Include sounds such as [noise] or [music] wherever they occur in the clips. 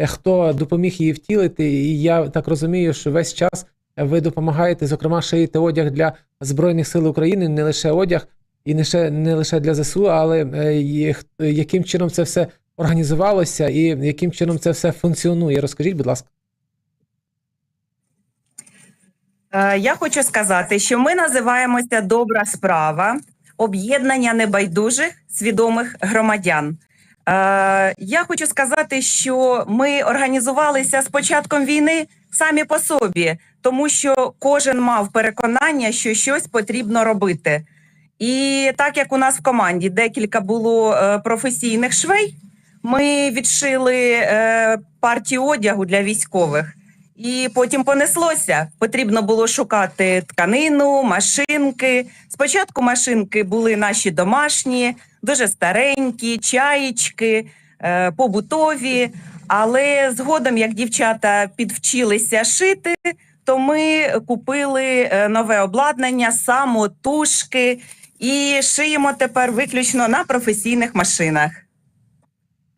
е, хто допоміг її втілити. І я так розумію, що весь час ви допомагаєте, зокрема, шиєте одяг для Збройних сил України, не лише одяг, і не лише, не лише для ЗСУ, але е, яким чином це все організувалося і яким чином це все функціонує. Розкажіть, будь ласка. Е, Я хочу сказати, що ми називаємося Добра справа об'єднання небайдужих свідомих громадян. Е, Я хочу сказати, що ми організувалися з початком війни самі по собі, тому що кожен мав переконання, що щось потрібно робити. І так як у нас в команді декілька було е, професійних швей, ми відшили е, партію одягу для військових. І потім понеслося. Потрібно було шукати тканину, машинки. Спочатку машинки були наші домашні, дуже старенькі, чаєчки, е, побутові. Але згодом, як дівчата підвчилися шити, то ми купили е, нове обладнання, самотужки і шиємо тепер виключно на професійних машинах.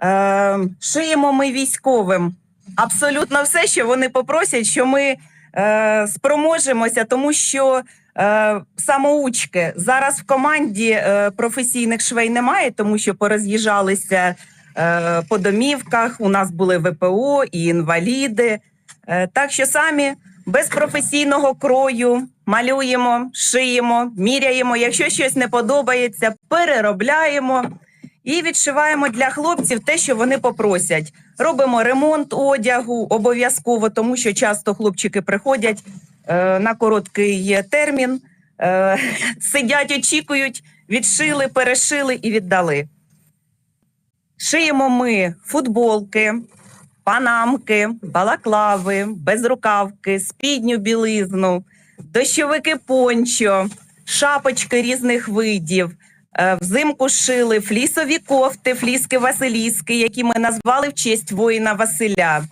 Е, шиємо ми військовим абсолютно все, що вони попросять, що ми е, спроможемося, тому що е, самоучки зараз в команді е, професійних швей немає, тому що пороз'їжджалися е, по домівках. У нас були ВПО і інваліди. Е, так що самі без професійного крою малюємо, шиємо, міряємо. Якщо щось не подобається, переробляємо. І відшиваємо для хлопців те, що вони попросять. Робимо ремонт одягу обов'язково, тому що часто хлопчики приходять е, на короткий термін, е, [laughs] сидять, очікують, відшили, перешили і віддали. Шиємо ми футболки, панамки, балаклави, безрукавки, спідню білизну, дощовики пончо, шапочки різних видів. Е, Взимку шили флісові кофти, фліски Василіски, які ми назвали в честь воїна Василя.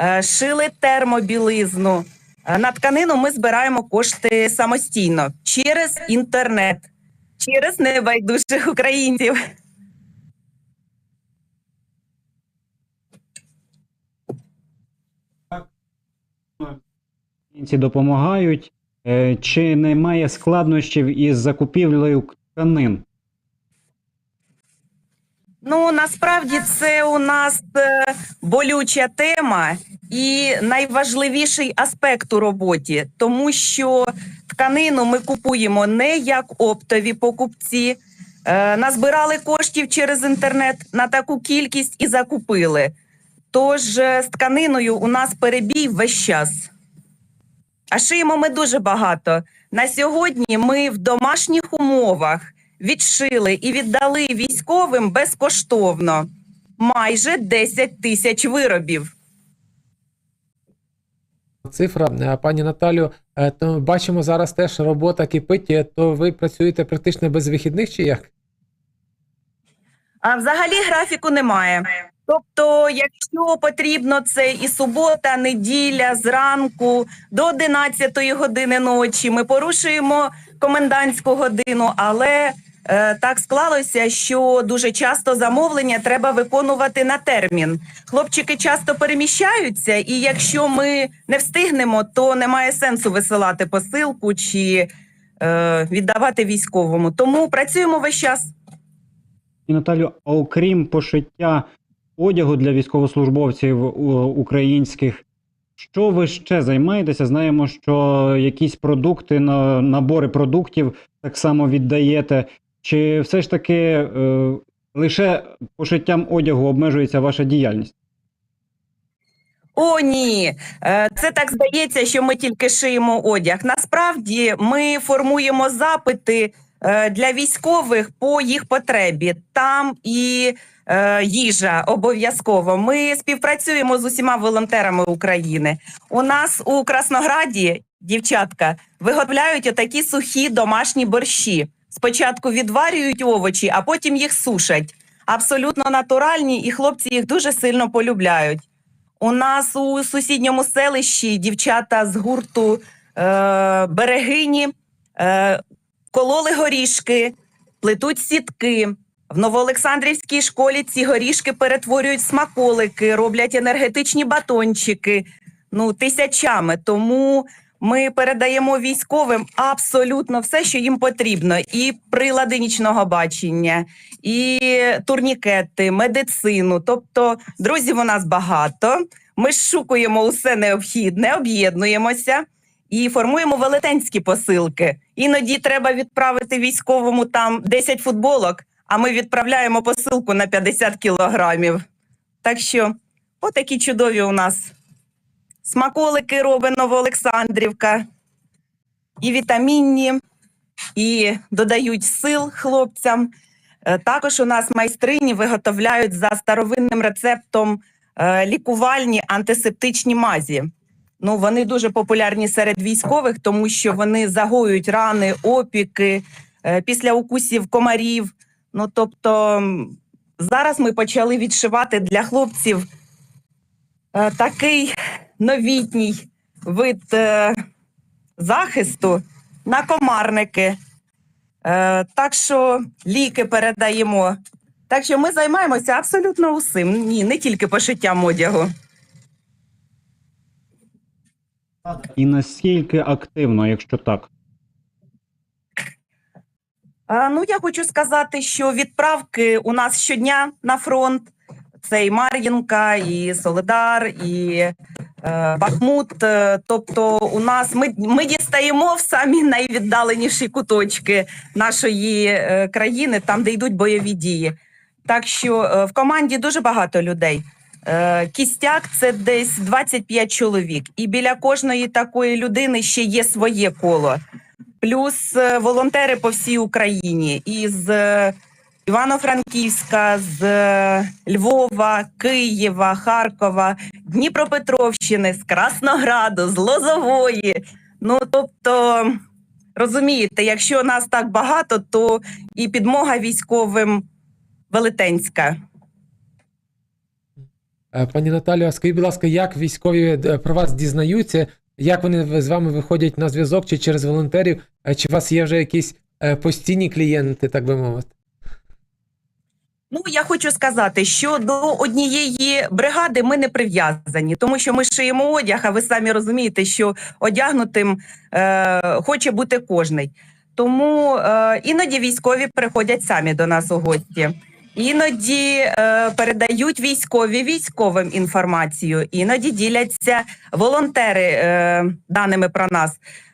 Е, Шили термобілизну. Е, На тканину ми збираємо кошти самостійно через інтернет, через небайдужих українців. Українці допомагають. Чи немає складнощів із закупівлею тканин? Ну насправді це у нас е, болюча тема і найважливіший аспект у роботі, тому що тканину ми купуємо не як оптові покупці. Е, назбирали коштів через інтернет на таку кількість і закупили. Тож е, з тканиною у нас перебій весь час. А шиємо ми дуже багато. На сьогодні ми в домашніх умовах відшили і віддали військовим безкоштовно майже 10 тисяч виробів. Цифра, Е, пані Наталю, е, то бачимо зараз теж робота кипить, е, то ви працюєте практично без вихідних чи як? А взагалі графіку немає. Тобто, якщо потрібно, це і субота, неділя, зранку до 11 години ночі. Ми порушуємо комендантську годину, але так склалося, що дуже часто замовлення треба виконувати на термін. Хлопчики часто переміщаються, і якщо ми не встигнемо, то немає сенсу висилати посилку чи е, віддавати військовому. Тому працюємо весь час. І Наталю, а окрім пошиття одягу для військовослужбовців українських, що ви ще займаєтеся? Знаємо, що якісь продукти, на- набори продуктів так само віддаєте. Чи все ж таки е, лише пошиттям одягу обмежується ваша діяльність? О, ні, Е, це так здається, що ми тільки шиємо одяг. Насправді ми формуємо запити е, для військових по їх потребі. Там і е, їжа обов'язково. Ми співпрацюємо з усіма волонтерами України. У нас у Краснограді дівчатка виготовляють отакі сухі домашні борщі. Спочатку відварюють овочі, а потім їх сушать. Абсолютно натуральні, і хлопці їх дуже сильно полюбляють. У нас у сусідньому селищі дівчата з гурту е, берегині е, кололи горішки, плетуть сітки, В Новоолександрівській школі ці горішки перетворюють смаколики, роблять енергетичні батончики ну, тисячами. Тому ми передаємо військовим абсолютно все, що їм потрібно: і прилади нічного бачення, і турнікети, медицину. Тобто, друзів у нас багато. Ми шукуємо усе необхідне, об'єднуємося і формуємо велетенські посилки. Іноді треба відправити військовому там 10 футболок, а ми відправляємо посилку на 50 кілограмів. Так що, отакі чудові у нас смаколики робить Новоолександрівка, і вітамінні, і додають сил хлопцям. Е, Також у нас майстрині виготовляють за старовинним рецептом е, лікувальні антисептичні мазі. Ну, вони дуже популярні серед військових, тому що вони загоюють рани, опіки е, після укусів комарів. Ну, тобто, зараз ми почали відшивати для хлопців такий новітній вид е, захисту на комарники. Е, так що ліки передаємо. Так що ми займаємося абсолютно усім. Ні, не тільки пошиттям одягу. І наскільки активно, якщо так? А, ну, я хочу сказати, що відправки у нас щодня на фронт. Це і Мар'їнка, і Солидар, і е, Бахмут. Е, Тобто, у нас ми, ми дістаємо в самі найвіддаленіші куточки нашої е, країни, там, де йдуть бойові дії. Так що е, в команді дуже багато людей. Е, Кістяк це десь 25 чоловік, і біля кожної такої людини ще є своє коло. Плюс е, волонтери по всій Україні із Івано-Франківська, з е, Львова, Києва, Харкова, Дніпропетровщини, з Краснограду, з Лозової. Ну тобто, розумієте, якщо нас так багато, то і підмога військовим велетенська. Е, Пані Наталю, а скажіть, будь ласка, як військові е, про вас дізнаються? Як вони з вами виходять на зв'язок чи через волонтерів? Чи у вас є вже якісь постійні клієнти, так би мовити? Ну, я хочу сказати, що до однієї бригади ми не прив'язані, тому що ми шиємо одяг, а ви самі розумієте, що одягнутим е, хоче бути кожний. Тому е, іноді військові приходять самі до нас у гості. Іноді е, передають військові військовим інформацію, іноді діляться волонтери е, даними про нас.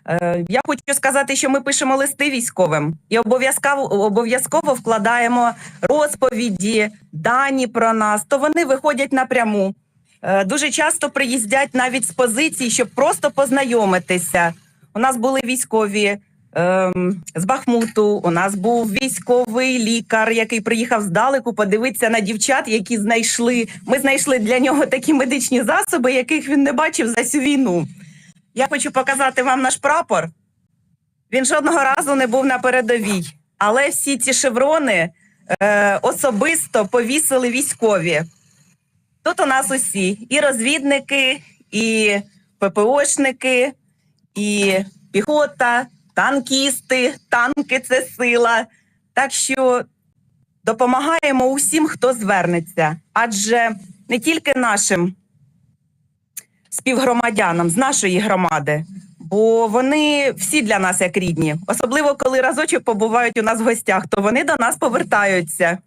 Е, Я хочу сказати, що ми пишемо листи військовим і обов'язково обов'язково вкладаємо розповіді, дані про нас. То вони виходять напряму. Е, Дуже часто приїздять навіть з позицій, щоб просто познайомитися. У нас були військові з Бахмуту. У нас був військовий лікар, який приїхав здалеку подивитися на дівчат, які знайшли. Ми знайшли для нього такі медичні засоби, яких він не бачив за всю війну. Я хочу показати вам наш прапор. Він жодного разу не був на передовій, але всі ці шеврони е, особисто повісили військові. Тут у нас усі і розвідники, і ППОшники, і піхота, танкісти, танки це сила. Так що допомагаємо усім, хто звернеться, адже не тільки нашим співгромадянам з нашої громади, бо вони всі для нас як рідні. Особливо коли разочок побувають у нас в гостях, то вони до нас повертаються.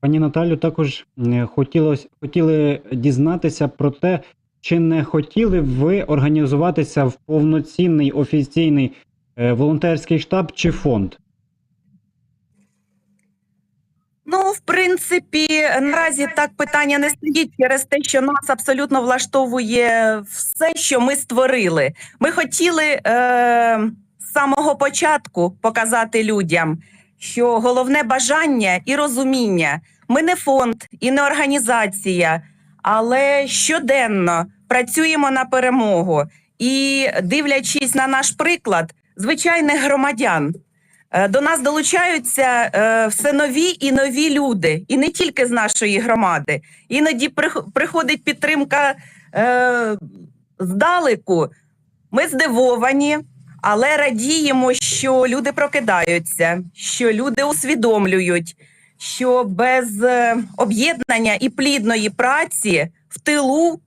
Пані Наталю, також хотілось, хотіли дізнатися про те, чи не хотіли б ви організуватися в повноцінний офіційний е, волонтерський штаб чи фонд? Ну, в принципі, наразі так питання не стоїть через те, що нас абсолютно влаштовує все, що ми створили. Ми хотіли е, з самого початку показати людям, що головне бажання і розуміння. Ми не фонд і не організація, але щоденно працюємо на перемогу і, дивлячись на наш приклад звичайних громадян. Е, До нас долучаються е, все нові і нові люди, і не тільки з нашої громади. Іноді прих- приходить підтримка е, здалеку. Ми здивовані, Але радіємо, що люди прокидаються, що люди усвідомлюють, що без е, об'єднання і плідної праці в тилу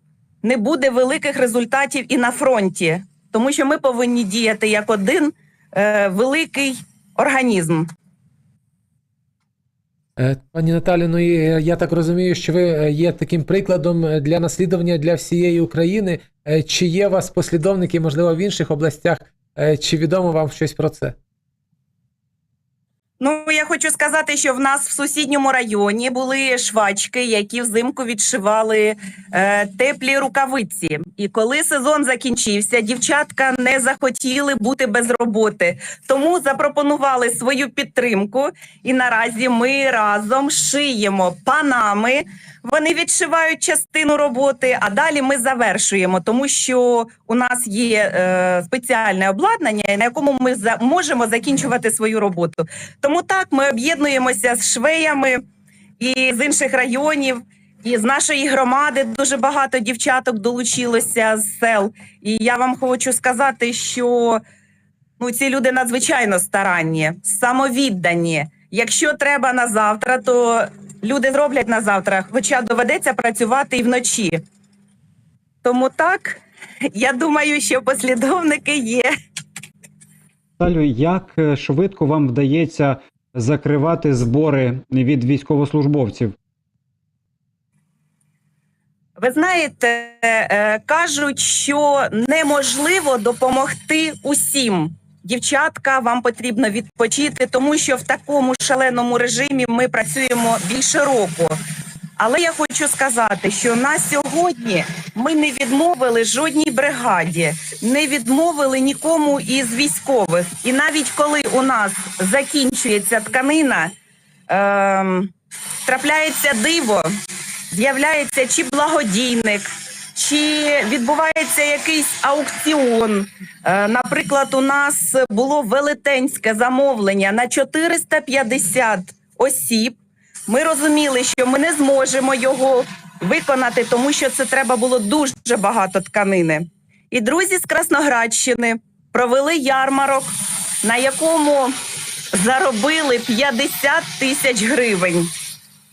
не буде великих результатів і на фронті, тому що ми повинні діяти як один е, великий організм. Е, Пані Наталі, ну е, я так розумію, що ви є таким прикладом для наслідування для всієї України. Чи є у вас послідовники, можливо, в інших областях, чи відомо вам щось про це? Ну, я хочу сказати, що в нас в сусідньому районі були швачки, які взимку відшивали е, теплі рукавиці. І коли сезон закінчився, дівчатка не захотіли бути без роботи, тому запропонували свою підтримку. І наразі ми разом шиємо панами. Вони відшивають частину роботи, а далі ми завершуємо, тому що у нас є е, спеціальне обладнання, на якому ми за, можемо закінчувати свою роботу. Тому так ми об'єднуємося з швеями і з інших районів. І з нашої громади дуже багато дівчаток долучилося з сел. І я вам хочу сказати, що ну, ці люди надзвичайно старанні, самовіддані. Якщо треба на завтра, то люди зроблять на завтра, хоча доведеться працювати і вночі. Тому так, я думаю, що послідовники є. Наталю, як е, швидко вам вдається закривати збори від військовослужбовців? Ви знаєте, е, кажуть, що неможливо допомогти усім. Дівчатка, вам потрібно відпочити, тому що в такому шаленому режимі ми працюємо більше року. Але я хочу сказати, що на сьогодні ми не відмовили жодній бригаді, не відмовили нікому із військових. І навіть коли у нас закінчується тканина, ем, трапляється диво, з'являється чи благодійник, чи відбувається якийсь аукціон. Е, Наприклад, у нас було велетенське замовлення на 450 осіб. Ми розуміли, що ми не зможемо його виконати, тому що це треба було дуже багато тканини. І друзі з Красноградщини провели ярмарок, на якому заробили 50 тисяч гривень.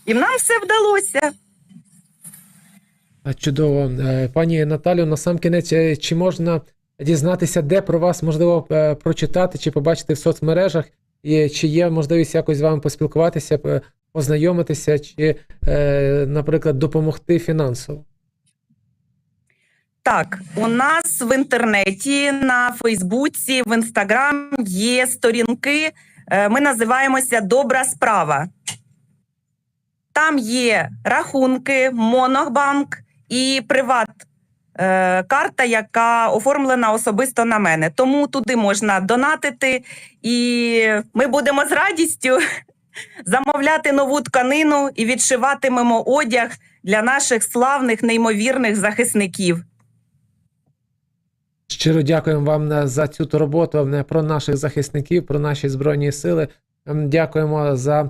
І нам все вдалося. Чудово. Е, Пані Наталю, на сам кінець, е, чи можна дізнатися, де про вас можливо е, прочитати чи побачити в соцмережах, і чи є можливість якось з вами поспілкуватися, познайомитися, чи, наприклад, допомогти фінансово? Так, у нас в інтернеті, на Фейсбуці, в Інстаграм є сторінки. Ми називаємося Добра справа. Там є рахунки, Монобанк і приват. е, Карта, яка оформлена особисто на мене. Тому туди можна донатити, і ми будемо з радістю [laughs] замовляти нову тканину і відшиватимемо одяг для наших славних, неймовірних захисників. Щиро дякуємо вам е, за цю ту роботу е, про наших захисників, про наші збройні сили. Дякуємо за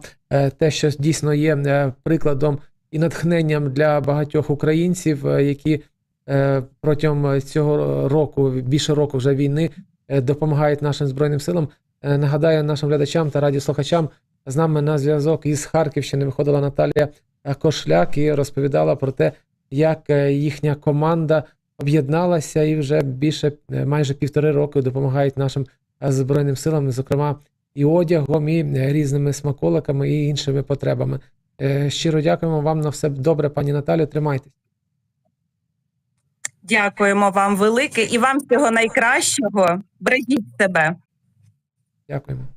те, що дійсно є прикладом і натхненням для багатьох українців, е, які е, протягом цього року, більше року вже війни, е, допомагають нашим збройним силам. Нагадаю нашим глядачам та радіослухачам, з нами на зв'язок із Харківщини виходила Наталія Кошляк і розповідала про те, як їхня команда об'єдналася і вже більше майже півтори роки допомагають нашим збройним силам, зокрема і одягом, і різними смаколиками і іншими потребами. Е, Щиро дякуємо вам на все добре, пані Наталю. Тримайтесь. Дякуємо вам велике і вам всього найкращого. Бережіть себе. Дякуємо.